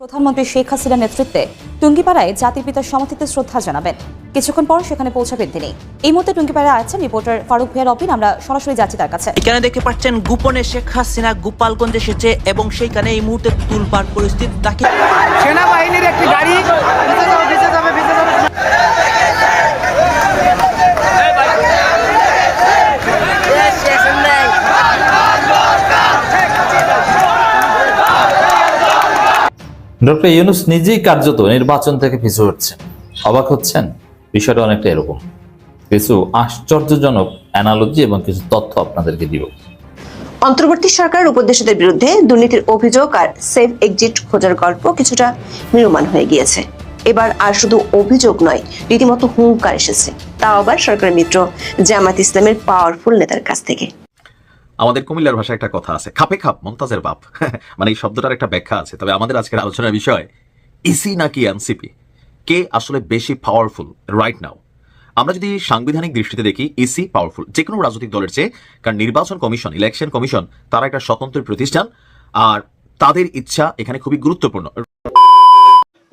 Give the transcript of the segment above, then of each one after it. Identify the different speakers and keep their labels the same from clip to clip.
Speaker 1: প্রধানমন্ত্রী শেখ হাসিনার নেতৃত্বে টুঙ্গিপাড়ায় জাতির পিতার সমাধিতে শ্রদ্ধা জানাবেন। কিছুক্ষণ পর সেখানে পৌঁছাবেন তিনি। এই মুহূর্তে টুঙ্গিপাড়ায় আছেন রিপোর্টার ফারুক ভিয়ার অপিন আমরা সরাসরি যাচ্ছি তার কাছে।
Speaker 2: এখানে দেখতে পাচ্ছেন গোপনে শেখ হাসিনা গোপালগঞ্জ এসেছে এবং সেইখানে এই মুহূর্তে তুলপার পরিস্থিতি তাকে
Speaker 3: সেনাবাহিনীর একটি গাড়ি ভিজে যাবে ভিজে যাবে ভিজে যাবে
Speaker 4: ডক্টর ইউনুস নিজেই কার্যত নির্বাচন থেকে পিছু হচ্ছেন। অবাক হচ্ছেন? বিষয়টা অনেকটা এরকম। কিছু আশ্চর্যজনক অ্যানালজি এবং কিছু তথ্য আপনাদেরকে দিব।
Speaker 5: অন্তর্বর্তী সরকারের উপদেষ্টাদের বিরুদ্ধে দুর্নীতির অভিযোগ আর সেফ এক্সিট খোঁজার গল্প কিছুটা নির্মাণ হয়ে গিয়েছে। এবার আর শুধু অভিযোগ নয়, রীতিমতো হুঙ্কার এসেছে। তাও আবার সরকারের মিত্র জামাত ইসলামের পাওয়ারফুল নেতার কাছ থেকে।
Speaker 6: আমাদের কুমিল্লার ভাষায় একটা কথা আছে, খাপে খাপ, মমতাজের বাপ। মানে এই শব্দটার একটা ব্যাখ্যা আছে। তবে আমাদের আজকের আলোচনার বিষয় ইসি নাকি এনসিপি কে আসলে বেশি পাওয়ারফুল রাইট নাও আমরা যদি সাংবিধানিক দৃষ্টিতে দেখি ইসি পাওয়ারফুল যে কোনো রাজনৈতিক দলের চেয়ে, কারণ নির্বাচন কমিশন ইলেকশন কমিশন, তারা একটা স্বতন্ত্র প্রতিষ্ঠান, আর তাদের ইচ্ছা এখানে খুবই গুরুত্বপূর্ণ।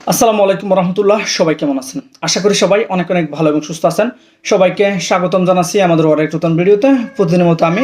Speaker 3: আসসালামু আলাইকুম রহমতুল্লাহ, সবাই কেমন আছেন? আশা করি সবাই অনেক অনেক ভালো এবং সুস্থ আছেন। সবাইকে স্বাগতম জানাচ্ছি আমাদের আরেক নতুন ভিডিওতে। প্রতিদিনের মতো আমি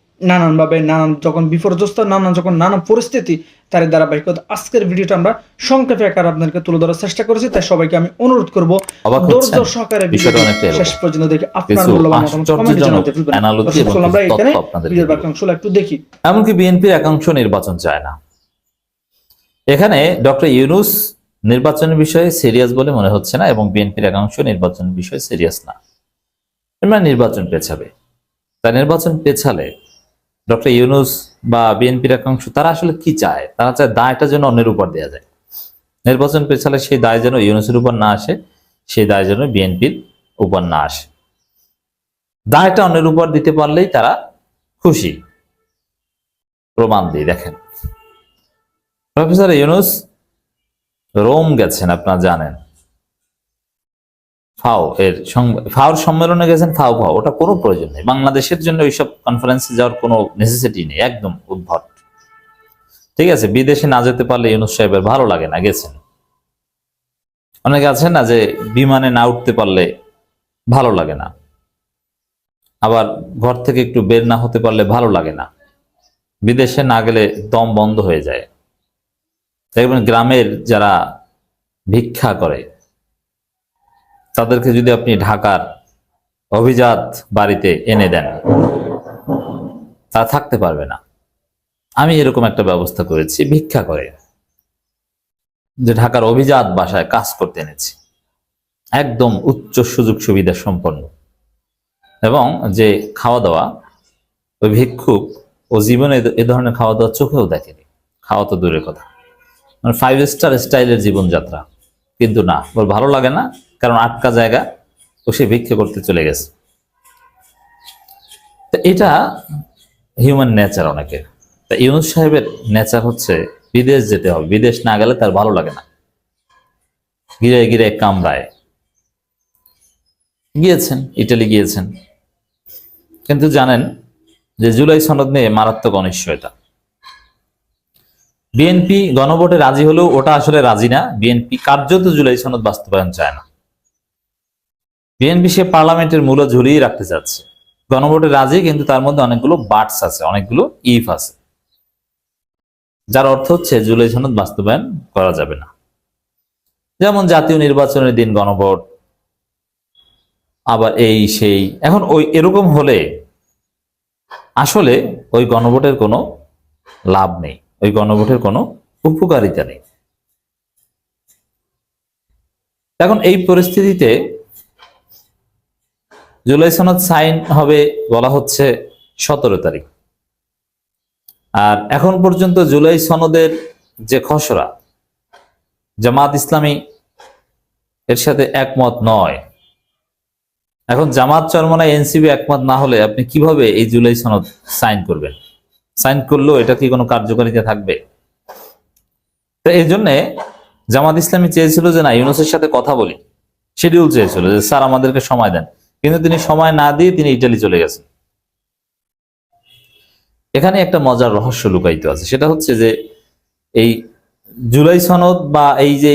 Speaker 3: নানানভাবে নানান যখন বিপর্যস্ত নানান যখন নানান পরিস্থিতি তার ধারাবাহিকতা আজকের ভিডিওটা আমরা সংক্ষেপে আকার আপনাদেরকে তুলে ধরার চেষ্টা করেছি তাই সবাইকে আমি অনুরোধ করব ধৈর্য? সহকারে। শেষ পর্যন্ত দেখে আপনার মূল্যবান আমরা এখানে ভিডিওর একটু দেখি।
Speaker 4: এমনকি বিএনপির একাংশ নির্বাচন চায় না। এখানে ডক্টর ইউনুস নির্বাচনের বিষয়ে সিরিয়াস বলে মনে হচ্ছে না এবং বিএনপির একাংশ নির্বাচনের বিষয়ে সিরিয়াস না। এবার নির্বাচন পেছাবে। তাই নির্বাচন পেছালে ডক্টর ইউনুস বা বিএনপির একাংশ তারা আসলে কি চায়? তারা চায় দায়টা যেন অন্যের উপর দেওয়া যায়। নির্বাচন পেছালে সেই দায় যেন ইউনুসের উপর না আসে, সেই দায় যেন বিএনপির উপর না আসে। দায়টা অন্যের উপর দিতে পারলেই তারা খুশি। প্রমাণ দিয়ে দেখেন। প্রফেসর ইউনুস রোম গেছেন, আপনারা জানেন। ফাও এর ফাওর সম্মেলনে গেছেন, ফাও ফাও, ওটা কোনো প্রয়োজন নেই। বাংলাদেশের জন্য ওইসব কনফারেন্সে যাওয়ার কোনো নেসেসিটি নেই, একদম উদ্ভট। ঠিক আছে, বিদেশে না যেতে পারলে ইউনুস সাহেবের ভালো লাগে না, গেছেন। অনেকে আছে না যে বিমানে না উঠতে পারলে ভালো লাগে না। আবার ঘর থেকে একটু বের না হতে পারলে ভালো লাগে না। বিদেশে না গেলে দম বন্ধ হয়ে যায়। দেখবেন গ্রামের যারা ভিক্ষা করে তাদেরকে যদি আপনি ঢাকার অভিজাত বাড়িতে এনে দেন তা থাকতে পারবে না। আমি এরকম একটা ব্যবস্থা করেছি, ভিক্ষা করে। যে ঢাকার অভিজাত বাসায় কাজ করতে এনেছি। একদম উচ্চ সুযোগ সুবিধা সম্পন্ন। এবং যে খাওয়া দাওয়া ওই ভিক্ষুক, ও জীবনে এ- এ ধরনের খাওয়া দাওয়া চোখেও দেখেনি। খাওয়া তো দূরের কথা। মানে ফাইভ স্টার স্টাইলের জীবনযাত্রা। কিন্তু না, ওর ভালো লাগে না কারণ আটকা জায়গা ও সে ভিক্ষে করতে চলে গেছে। তো এটা হিউম্যান নেচার অনেকের। তা ইউনুস সাহেবের নেচার হচ্ছে বিদেশ যেতে হবে। বিদেশ না গেলে তার ভালো লাগে না। গিরে গিরে কামড়ায়। গিয়েছেন, ইটালি গিয়েছেন। কিন্তু জানেন যে জুলাই সনদ নিয়ে মারাত্মক অনিশ্চয়তা। বিএনপি গণভোটে রাজি হলেও ওটা আসলে রাজি না। বিএনপি কার্যত জুলাই সনদ বাস্তবায়ন চায় না। বিএনপি সে পার্লামেন্টের মূল্য ঝুলিয়ে রাখতে চাচ্ছে গণভোটে রাজি, কিন্তু তার মধ্যে অনেকগুলো বার্ডস আছে, অনেকগুলো ইফ আছে। যার অর্থ হচ্ছে জুলাই সনদ বাস্তবায়ন করা যাবে না। যেমন জাতীয় নির্বাচনের দিন গণভোট, আবার এই সেই। এখন ওই এরকম হলে আসলে ওই গণভোটের কোনো লাভ নেই, ওই গণভোটের কোনো উপকারিতা নেই। এখন এই পরিস্থিতিতে জুলাই সনদ সাইন হবে বলা হচ্ছে সতেরো তারিখ। আর এখন পর্যন্ত জুলাই সনদের যে খসড়া, জামাত ইসলামী এর সাথে একমত নয়। এখন জামাত চরমনায় এনসিবি একমত না হলে আপনি কীভাবে এই জুলাই সনদ সাইন করবেন? সাইন করলেও এটা কি কোনো কার্যকারিতা থাকবে? তো এই জন্যে জামাত ইসলামী চেয়েছিল যে না, ইউনুসের সাথে কথা বলি। শিডিউল চেয়েছিল যে, স্যার, আমাদেরকে সময় দেন। কিন্তু তিনি সময় না দিয়ে তিনি ইটালি চলে গেছেন। এখানে একটা মজার রহস্য লুকায়িত আছে। সেটা হচ্ছে যে এই জুলাই সনদ বা এই যে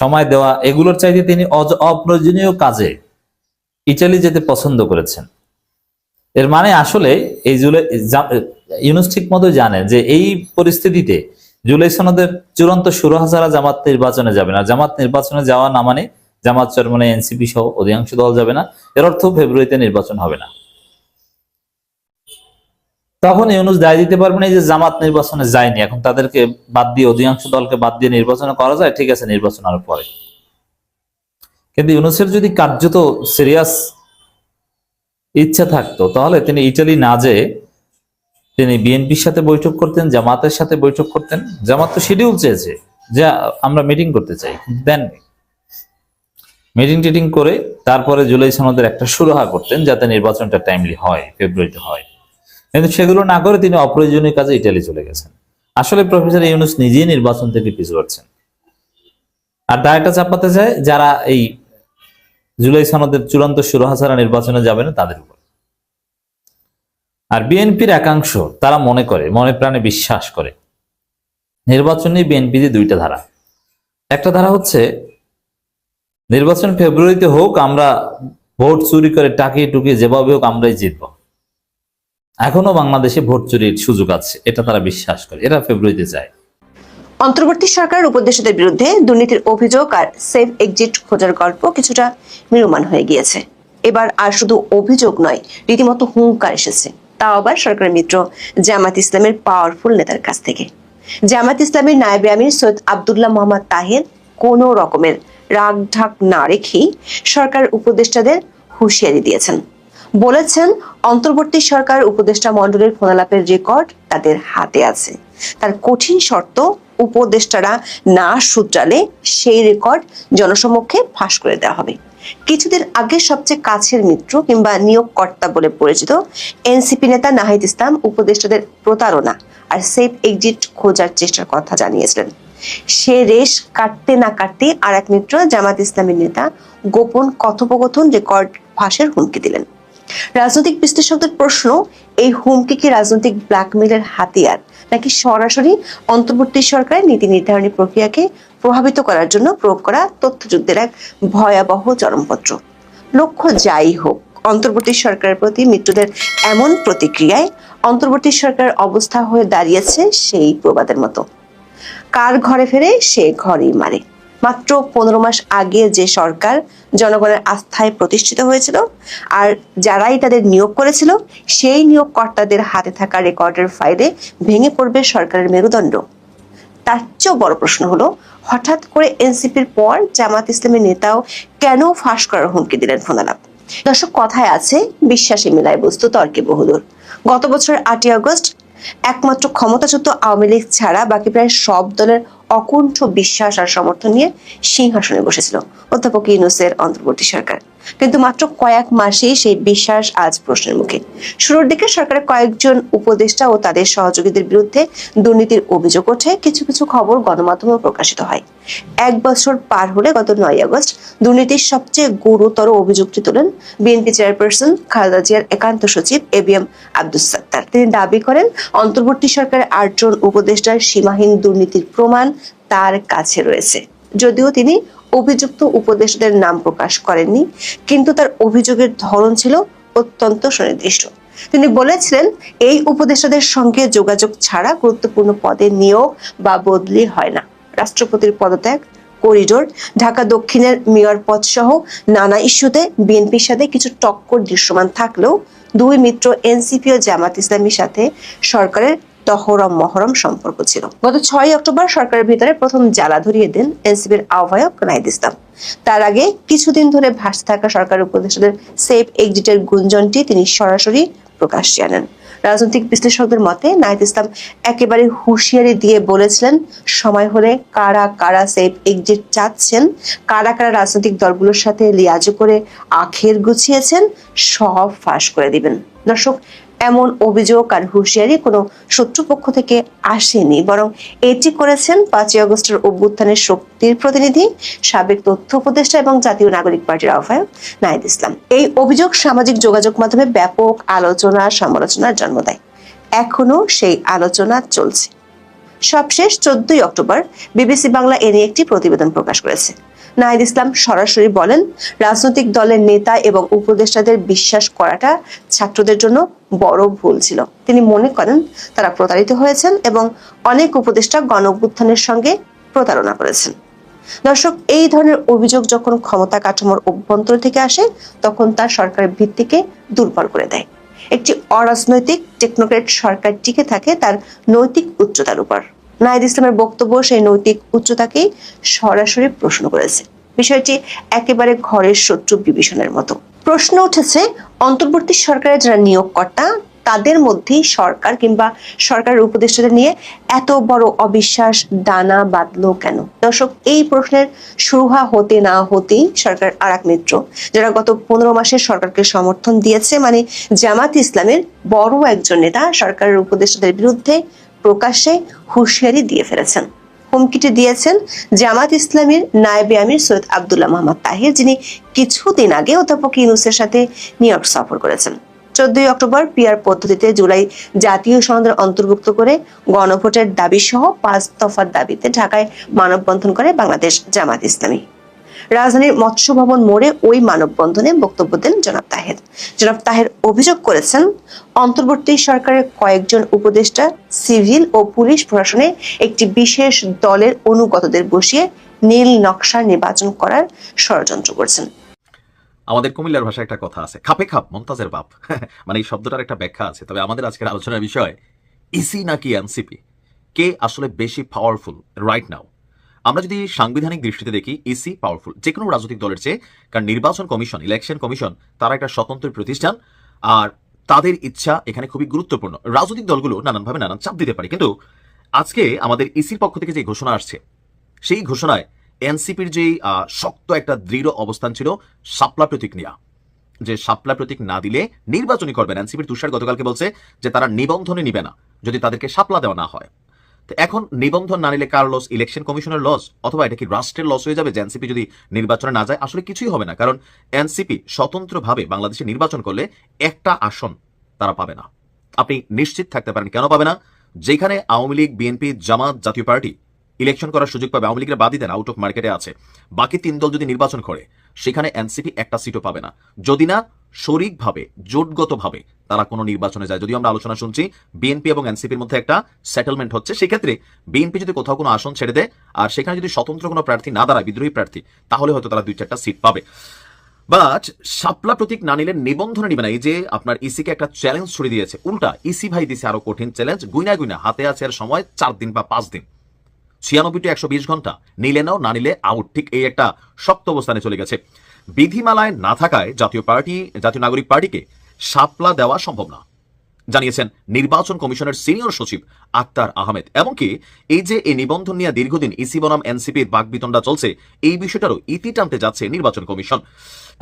Speaker 4: সময় দেওয়া, এগুলোর চাইতে তিনি অপ্রয়োজনীয় কাজে ইটালি যেতে পছন্দ করেছেন। এর মানে আসলে এই জুলাই ইউনুস ঠিক মতো জানে যে এই পরিস্থিতিতে জুলাই সনদের চূড়ান্ত সুর হাজারা জামাত নির্বাচনে যাবে না। জামাত নির্বাচনে যাওয়া না মানে জামাত চরমনে এনসিপি সহ অধিকাংশ দল যাবে না। এর অর্থ ফেব্রুয়ারিতে নির্বাচন হবে না। তখন ইউনুস দায় দিতে পারবে না যে জামাত নির্বাচনে যায়নি। এখন তাদেরকে বাদ দিয়ে, অধিকাংশ দলকে বাদ দিয়ে নির্বাচন করা যায়, ঠিক আছে, নির্বাচন আরও পরে। কিন্তু ইউনুসের যদি কার্যত সিরিয়াস ইচ্ছা থাকতো, তাহলে তিনি ইটালি না যেয়ে তিনি বিএনপির সাথে বৈঠক করতেন, জামাতের সাথে বৈঠক করতেন। জামাত তো শিডিউল চেয়েছে, যে আমরা মিটিং করতে চাই দেননি। মিটিং টিটিং করে তারপরে জুলাই সনদের একটা সুরাহা করতেন যাতে নির্বাচনটা টাইমলি হয় ফেব্রুয়ারিতে হয়। কিন্তু সেগুলো না করে তিনি অপ্রয়োজনীয় কাজে ইটালি চলে গেছেন। আসলে প্রফেসর ইউনুস নিজেই নির্বাচন থেকে পিছু হচ্ছেন আর দায়টা চাপাতে যায় যারা এই জুলাই সনদের চূড়ান্ত সুরাহা ছাড়া নির্বাচনে যাবে না তাদের উপর। আর বিএনপির একাংশ তারা মনে করে, মনে প্রাণে বিশ্বাস করে। নির্বাচনে বিএনপিতে দুইটা ধারা। একটা ধারা হচ্ছে নির্বাচন ফেব্রুয়ারিতে হোক, আমরা ভোট চুরি করে টাকিয়ে টুকিয়ে যেভাবে হোক আমরাই জিতব। এখনও বাংলাদেশে ভোট চুরির সুযোগ আছে, এটা তারা বিশ্বাস করে এরা ফেব্রুয়ারিতে চায়
Speaker 5: অন্তর্বর্তী সরকার উপদেষ্টাদের বিরুদ্ধে দুর্নীতির অভিযোগ আর সেফ এক্সিট খোঁজার গল্প কিছুটা নির্মাণ হয়ে গিয়েছে। এবার আর শুধু অভিযোগ নয়, রীতিমতো হুঙ্কার এসেছে। তাও আবার সরকারের মিত্র জামাত ইসলামের পাওয়ারফুল নেতার কাছ থেকে। জামাত ইসলামের নায়েবে আমির সৈয়দ আবদুল্লাহ মোহাম্মদ তাহির কোনো রকমের রাগ ঢাক না রেখেই সরকার উপদেষ্টাদের হুঁশিয়ারি দিয়েছেন। বলেছেন, অন্তর্বর্তী সরকার উপদেষ্টা মণ্ডলের ফোনালাপের রেকর্ড তাদের হাতে আছে। তার কঠিন শর্ত, উপদেষ্টারা না শুধরালে সেই রেকর্ড জনসমক্ষে ফাঁস করে দেওয়া হবে। কিছুদিন আগে সবচেয়ে কাছের মিত্র কিংবা নিয়োগকর্তা বলে পরিচিত এনসিপি নেতা নাহিদ ইসলাম উপদেষ্টাদের প্রতারণা আর সেফ এক্সিট খোঁজার চেষ্টার কথা জানিয়েছিলেন। সে রেশ কাটতে না কাটতে আর এক মিত্র জামাত ইসলামের নেতা গোপন কথোপকথন রেকর্ড ফাঁসের হুমকি দিলেন। রাজনৈতিক বিশ্লেষকদের প্রশ্ন, এই হুমকি কি রাজনৈতিক ব্ল্যাকমেলের হাতিয়ার, নাকি সরাসরি অন্তর্বর্তী সরকারের নীতি নির্ধারণী প্রক্রিয়াকে প্রভাবিত করার জন্য প্রয়োগ করা তথ্যযুদ্ধের এক ভয়াবহ চরমপত্র? লক্ষ্য যাই হোক, অন্তর্বর্তী সরকারের প্রতি মৃত্যুদের এমন প্রতিক্রিয়ায় অন্তর্বর্তী সরকারের অবস্থা হয়ে দাঁড়িয়েছে সেই প্রবাদের মতো। কার ঘরে ফেরে? সে ঘরেই মারে। মাত্র পনেরো মাস আগে যে সরকার জনগণের আস্থায় প্রতিষ্ঠিত হয়েছিল আর যারাই তাদের নিয়োগ করেছিল, সেই নিয়োগকর্তাদের হাতে থাকা রেকর্ডের ফাইলে ভেঙে পড়বে সরকারের মেরুদণ্ড। তার চেয়েও বড় প্রশ্ন হলো, হঠাৎ করে এনসিপির পর জামাত ইসলামের নেতাও কেন ফাঁস করার হুমকি দিলেন ফোনালাপ দর্শক, কথায় আছে, বিশ্বাসী মেলায় বস্তু তর্কে বহুদূর। গত বছর আটই আগস্ট একমাত্র ক্ষমতাচ্যুত আওয়ামী লীগ ছাড়া বাকি প্রায় সব দলের অকুণ্ঠ বিশ্বাস আর সমর্থন নিয়ে সিংহাসনে বসেছিল অধ্যাপক ইউনুসের অন্তর্বর্তী সরকার। কিন্তু মাত্র কয়েক মাসেই সেই বিশ্বাস আজ প্রশ্নের মুখে। শুরুর দিকে সরকারের কয়েকজন উপদেষ্টা ও তাদের সহযোগীদের বিরুদ্ধে দুর্নীতির অভিযোগ ওঠে। কিছু কিছু খবর গণমাধ্যমে প্রকাশিত হয়। এক বছর পার হলে গত নয় আগস্ট দুর্নীতির সবচেয়ে গুরুতর অভিযোগটি তোলেন বিএনপি চেয়ারপারসন খালেদা জিয়ার একান্ত সচিব A B M Abdus Sattar. তিনি দাবি করেন, অন্তর্বর্তী সরকারের আটজন উপদেষ্টার সীমাহীন দুর্নীতির প্রমাণ তার কাছে রয়েছে। যদিও তিনি অভিযুক্ত উপদেষ্টাদের নাম প্রকাশ করেননি, কিন্তু তার অভিযোগের ধরন ছিল অত্যন্ত সুনির্দিষ্ট। তিনি বলেছিলেন, এই উপদেষ্টাদের সঙ্গে যোগাযোগ ছাড়া গুরুত্বপূর্ণ পদে নিয়োগ বা বদলি হয় না। রাষ্ট্রপতির পদত্যাগ, করিডোর, ঢাকা দক্ষিণের মেয়র পদ সহ নানা ইস্যুতে বিএনপির সাথে কিছু টক্কর দৃশ্যমান থাকলেও দুই মিত্র এনসিপি ও জামাত ইসলামীর সাথে সরকারের তহরম মহরম সম্পর্ক ছিল। গত ছয় অক্টোবর সরকারের ভিতরে প্রথম জ্বালা ধরিয়ে দেন এনসিপির আহ্বায়ক নাইদ ইসলাম। তার আগে কিছুদিন ধরে ভাসতে থাকা সরকার উপদেষ্টাদের সেফ এক্সিটের গুঞ্জনটি তিনি সরাসরি প্রকাশ্যে আনেন রাজনৈতিক বিশ্লেষকদের মতে নাহিদ ইসলাম একেবারে হুঁশিয়ারি দিয়ে বলেছিলেন, সময় হলে কারা কারা সেফ এক্সিট চাচ্ছেন, কারা কারা রাজনৈতিক দলগুলোর সাথে লিয়াজো করে আখের গুছিয়েছেন, সব ফাঁস করে দিবেন। দর্শক এমন অভিযোগ আর হুঁশিয়ারি কোনো শত্রুপক্ষ থেকে আসেনি। বরং এটি করেছেন পাঁচই আগস্টের অভ্যুত্থানের শক্তির প্রতিনিধি, সাবেক তথ্য উপদেষ্টা এবং জাতীয় নাগরিক পার্টির আহ্বায়ক নাহিদ ইসলাম। এই অভিযোগ সামাজিক যোগাযোগ মাধ্যমে ব্যাপক আলোচনা, সমালোচনার জন্ম দেয়। এখনও সেই আলোচনা চলছে। সবশেষ চোদ্দই অক্টোবর বিবিসি বাংলা এ নিয়ে একটি প্রতিবেদন প্রকাশ করেছে। নাহিদ ইসলাম সরাসরি বলেন, রাজনৈতিক দলের নেতা এবং উপদেষ্টাদের বিশ্বাস করাটা ছাত্রদের জন্য বড় ভুল ছিল। তিনি মনে করেন তারা প্রতারিত হয়েছেন এবং অনেক উপদেষ্টা গণ সঙ্গে প্রতারণা করেছেন। দর্শক, এই ধরনের অভিযোগ যখন ক্ষমতা কাঠামোর অভ্যন্তর থেকে আসে, তখন তার সরকারের ভিত্তিকে দুর্বল করে দেয়। একটি অরাজনৈতিক টেকনোক্রেট সরকার টিকে থাকে তার নৈতিক উচ্চতার উপর। নাহিদ ইসলামের বক্তব্য সেই নৈতিক উচ্চতাকেই সরাসরি প্রশ্ন করেছে। বিষয়টি একেবারে ঘরের শত্রু বিভীষণের মতো। প্রশ্ন উঠেছে, অন্তর্বর্তী সরকারের যারা নিয়োগকর্তা, তাদের মধ্যেই সরকার কিংবা সরকারের উপদেষ্টাদের নিয়ে এত বড় অবিশ্বাস, দানা বাঁধলো কেন? দর্শক, এই প্রশ্নের সুরহা হতে না হতেই সরকার আর মিত্র, যারা গত পনেরো মাসে সরকারকে সমর্থন দিয়েছে মানে জামাত ইসলামের বড় একজন নেতা, সরকারের উপদেষ্টাদের বিরুদ্ধে প্রকাশ্যে হুঁশিয়ারি দিয়ে ফেলেছেন। হুমকিটি দিয়েছেন জামাত ইসলামীর নায়েবে আমির সৈয়দ আবদুল্লাহ মোহাম্মদ তাহির, যিনি কিছুদিন আগে অধ্যাপক ইউনুসের সাথে নিউ ইয়র্ক সফর করেছেন। চোদ্দই অক্টোবর পিয়ার পদ্ধতিতে জুলাই জাতীয় সনদের অন্তর্ভুক্ত করে গণভোটের দাবি সহ পাঁচ দফার দাবিতে ঢাকায় মানববন্ধন করে বাংলাদেশ জামাত ইসলামী। রাজধানীর মৎস্য ভবন মোড়ে ওই মানববন্ধনে বক্তব্য দেন জনাব তাহের। জনাব তাহের অভিযোগ করেছেন, অন্তর্বর্তী সরকারের কয়েকজন উপদেষ্টা, সিভিল ও পুলিশ প্রশাসনে একটি বিশেষ দলের অনুগতদের বসিয়ে নীল নকশা নির্বাচন করার ষড়যন্ত্র করছেন।
Speaker 6: আমাদের কুমিল্লার ভাষায় একটা কথা আছে, খাপে খাপ, মমতাজের বাপ। মানে এই শব্দটার একটা ব্যাখ্যা আছে, তবে আমাদের আজকের আলোচনার বিষয় ইসি নাকি এনসিপি? কে আসলে বেশি পাওয়ারফুল রাইট নাও আমরা যদি সাংবিধানিক দৃষ্টিতে দেখি ইসি পাওয়ারফুল যে কোনো রাজনৈতিক দলের চেয়ে, কারণ নির্বাচন কমিশন ইলেকশন কমিশন, তারা একটা স্বতন্ত্র প্রতিষ্ঠান, আর তাদের ইচ্ছা এখানে খুবই গুরুত্বপূর্ণ। রাজনৈতিক দলগুলো নানানভাবে নানান চাপ দিতে পারে। কিন্তু আজকে আমাদের ইসির পক্ষ থেকে যে ঘোষণা আসছে, সেই ঘোষণায় এনসিপির যেই শক্ত একটা দৃঢ় অবস্থান ছিল সাপলা প্রতীক যে সাপলা প্রতীক না দিলে নির্বাচনই করবেন এনসিপির তুষার গতকালকে বলছে যে তারা নিবন্ধনে নিবে না, যদি তাদেরকে সাপলা দেওয়া না হয়। তো এখন নিবন্ধন না নিলে কার লস ইলেকশন কমিশনের লস অথবা এটা কি রাষ্ট্রের লস হয়ে যাবে? যে এনসিপি যদি নির্বাচনে না যায়, আসলে কিছুই হবে না। কারণ এনসিপি স্বতন্ত্রভাবে বাংলাদেশে নির্বাচন করলে একটা আসন তারা পাবে না। আপনি নিশ্চিত থাকতে পারেন, কেন পাবে না? যেখানে আওয়ামী লীগ বিএনপি জামাত জাতীয় পার্টি ইলেকশন করার সুযোগ পাবে, আওয়ামী লীগের বাদই দেন আউট অফ মার্কেটে আছে। বাকি তিন দল যদি নির্বাচন করে, সেখানে এনসিপি একটা সিটও পাবে না। যদি না শরিকভাবে, জোটগতভাবে তারা কোনো নির্বাচনে যায়। যদিও আমরা আলোচনা শুনছি, বিএনপি এবং এনসিপির মধ্যে একটা সেটেলমেন্ট হচ্ছে। সেক্ষেত্রে বিএনপি যদি কোথাও কোনো আসন ছেড়ে দেয় আর সেখানে যদি স্বতন্ত্র কোনো প্রার্থী না দাঁড়ায়, বিদ্রোহী প্রার্থী, তাহলে হয়তো তারা দুই চারটা সিট পাবে। বাট শাপলা প্রতীক না নিলে নিবন্ধনে নিবে না। এই যে আপনার ইসিকে একটা চ্যালেঞ্জ ছড়িয়ে দিয়েছে, উল্টা ইসি ভাই দিছে আরও কঠিন চ্যালেঞ্জ গুইনা গুইনা, হাতে আছে আর সময় চার দিন বা পাঁচ দিন। ছিয়ানব্বই টু একশো বিশ ঘণ্টা, নিলে নাও, না নিলে আউট ঠিক এই একটা শক্ত অবস্থানে চলে গেছে। বিধিমালায় না থাকায় জাতীয় পার্টি, জাতীয় নাগরিক পার্টিকে শাপলা দেওয়া সম্ভব না। জানিয়েছেন নির্বাচন কমিশনের সিনিয়র সচিব আক্তার আহমেদ। এমনকি এই যে এই নিবন্ধন নিয়ে দীর্ঘদিন ইসি বনাম এনসিপির বাকবিতণ্ডা চলছে, এই বিষয়টারও ইতি টানতে যাচ্ছে নির্বাচন কমিশন।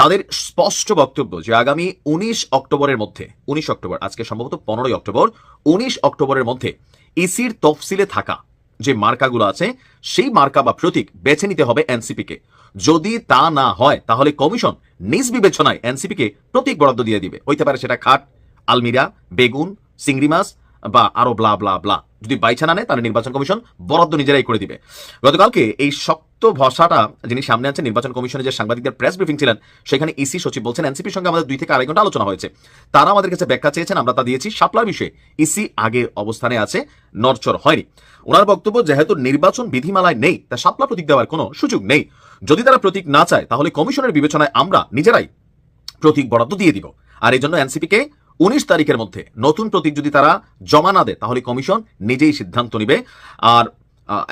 Speaker 6: তাদের স্পষ্ট বক্তব্য যে আগামী উনিশ অক্টোবরের মধ্যে, উনিশ অক্টোবর, আজকে সম্ভবত পনেরোই অক্টোবর, উনিশ অক্টোবরের মধ্যে ইসির তফসিলে থাকা যে মার্কাগুলো আছে, সেই মার্কা বা প্রতীক বেছে নিতে হবে এনসিপিকে। যদি তা না হয়, তাহলে কমিশন নিজ বিবেচনায় এনসিপিকে প্রতীক বরাদ্দ দিয়ে দিবে। হইতে পারে সেটা খাট, আলমিরা, বেগুন, চিংড়ি মাছ বা আরও ব্লা ব্লা ব্লা যদি বাইছানা নেয়, তাহলে নির্বাচন কমিশন বরাদ্দ নিজেরাই করে দিবে। গতকালকে এই শক্ত শক্ত ভাষাটা যিনি সামনে আছেন নির্বাচন কমিশনে যে সাংবাদিকদের প্রেস ব্রিফিং ছিলেন, সেখানে ইসি সচিব বলছেন এনসিপির সঙ্গে আমাদের দুই থেকে আড়াই ঘণ্টা আলোচনা হয়েছে। তারা আমাদের কাছে ব্যাখ্যা চেয়েছেন, আমরা তা দিয়েছি শাপলার বিষয়ে ইসি আগে অবস্থানে আছে নরচর হয়নি। ওনার বক্তব্য, যেহেতু নির্বাচন বিধিমালায় নেই, তা সাপলা প্রতীক দেওয়ার কোনো সুযোগ নেই। যদি তারা প্রতীক না চায়, তাহলে কমিশনের বিবেচনায় আমরা নিজেরাই প্রতীক বরাদ্দ দিয়ে দিব। আর এই জন্য এনসিপিকে উনিশ তারিখের মধ্যে নতুন প্রতীক যদি তারা জমা না দেয়, তাহলে কমিশন নিজেই সিদ্ধান্ত নিবে। আর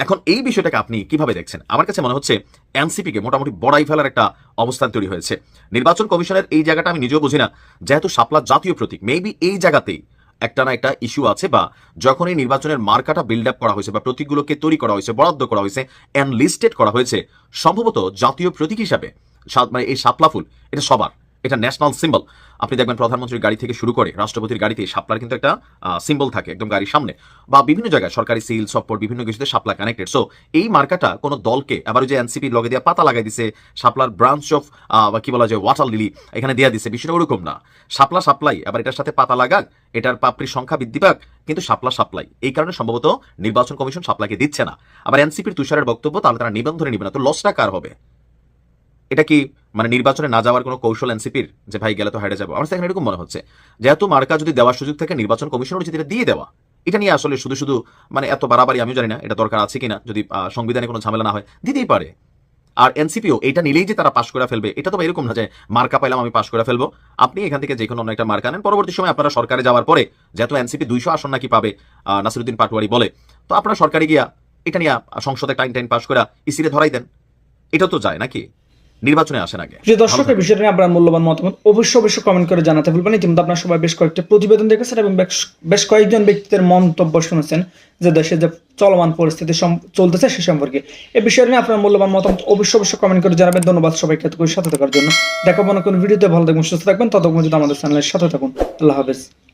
Speaker 6: এখন এই বিষয়টাকে আপনি কীভাবে দেখছেন? আমার কাছে মনে হচ্ছে এনসিপিকে মোটামুটি বড়াই ফেলার একটা অবস্থান তৈরি হয়েছে। নির্বাচন কমিশনের এই জায়গাটা আমি নিজেও বুঝি না। যেহেতু শাপলা জাতীয় প্রতীক মেবি এই জায়গাতেই একটা না একটা ইস্যু আছে বা যখন এই নির্বাচনের মার্কাটা বিল্ড আপ করা হয়েছে বা প্রতীকগুলোকে তৈরি করা হয়েছে, বরাদ্দ করা হয়েছে অ্যানলিস্টেড করা হয়েছে, সম্ভবত জাতীয় প্রতীক হিসাবে মানে এই শাপলা ফুল, এটা সবার। এটা ন্যাশনাল সিম্বল আপনি দেখবেন প্রধানমন্ত্রীর গাড়ি থেকে শুরু করে রাষ্ট্রপতির গাড়িতে শাপলার কিন্তু একটা সিম্বল থাকে একদম গাড়ির সামনে। বা বিভিন্ন জায়গায় সরকারি সিল সপোর্ট বিভিন্ন কিছুতে শাপলা কানেক্টেড সো এই মার্কাটা কোনো দলকে, আবার যে এনসিপি লগে দিয়ে পাতা লাগাই দিছে শাপলার ব্রাঞ্চ অফ বা কি বলা যায় ওয়াটার লিলি এখানে দেওয়া দিছে, বিষয়টা ওরকম না। শাপলা সাপ্লাই আবার এটার সাথে পাতা লাগাক, এটার পাপড়ির সংখ্যা বৃদ্ধি পাক, কিন্তু শাপলা সাপ্লাই এই কারণে সম্ভবত নির্বাচন কমিশন শাপলাকে দিচ্ছে না। আবার এনসিপির তুষারের বক্তব্য, তাহলে তারা নিবন্ধনে নিবে না। তো লসটা কার হবে? এটা কি মানে নির্বাচনে না যাওয়ার কোনো কৌশল এনসিপির? যে ভাই গেলে তো হারে যাব। আমার কাছে এরকম মনে হচ্ছে। যেহেতু মার্কা যদি দেওয়ার সুযোগ থাকে, নির্বাচন কমিশনের উচিত এটা দিয়ে দেওয়া। এটা নিয়ে আসলে শুধু শুধু মানে এত বাড়াবাড়ি আমিও জানি না এটা দরকার আছে কিনা, যদি সংবিধানে কোনো ঝামেলা না হয়। দিতেই পারে। আর এনসিপিও এটা নিলেই যে তারা পাশ করে ফেলবে, এটা তো এরকম না যে মার্কা পাইলাম আমি পাশ করে ফেলব। আপনি এখান থেকে যে কোনো অন্য একটা মার্কা নেন। পরবর্তী সময় আপনারা সরকারে যাওয়ার পরে যেহেতু এনসিপি দুইশো আসন নাকি পাবে নাসিরুদ্দিন পাটোয়ারি বলে, তো আপনারা সরকারে গিয়া এটা নিয়ে সংসদে টাইম টাইম পাশ করে, ইসিরে ধরাই দেন। এটা তো যায় নাকি? নির্বাচনে আসেন আগে।
Speaker 3: প্রিয় দর্শক এই বিষয়টা নিয়ে আপনার মূল্যবান মতামত অবশ্যই অবশ্যই কমেন্ট করে জানাতে ভুলবেন ইতিমধ্যে আপনার সবাই বেশ কয়েকটা প্রতিবেদন দেখেছেন এবং বেশ- কয়েকজন ব্যক্তিদের মন্তব্য শুনেছেন যে দেশে যে চলমান পরিস্থিতি চলতেছে সে সম্পর্কে। এই বিষয় নিয়ে আপনার মূল্যবান মতামত অবশ্যই অবশ্যই কমেন্ট করে জানাবেন। ধন্যবাদ সবাইকে এত সাথে থাকার জন্য। দেখা কোনো কোনো ভিডিওতে। ভালো থাকবেন সুস্থ থাকবেন। ততক্ষণ যদি আমাদের চ্যানেলের সাথে থাকুন। আল্লাহ হাফেজ।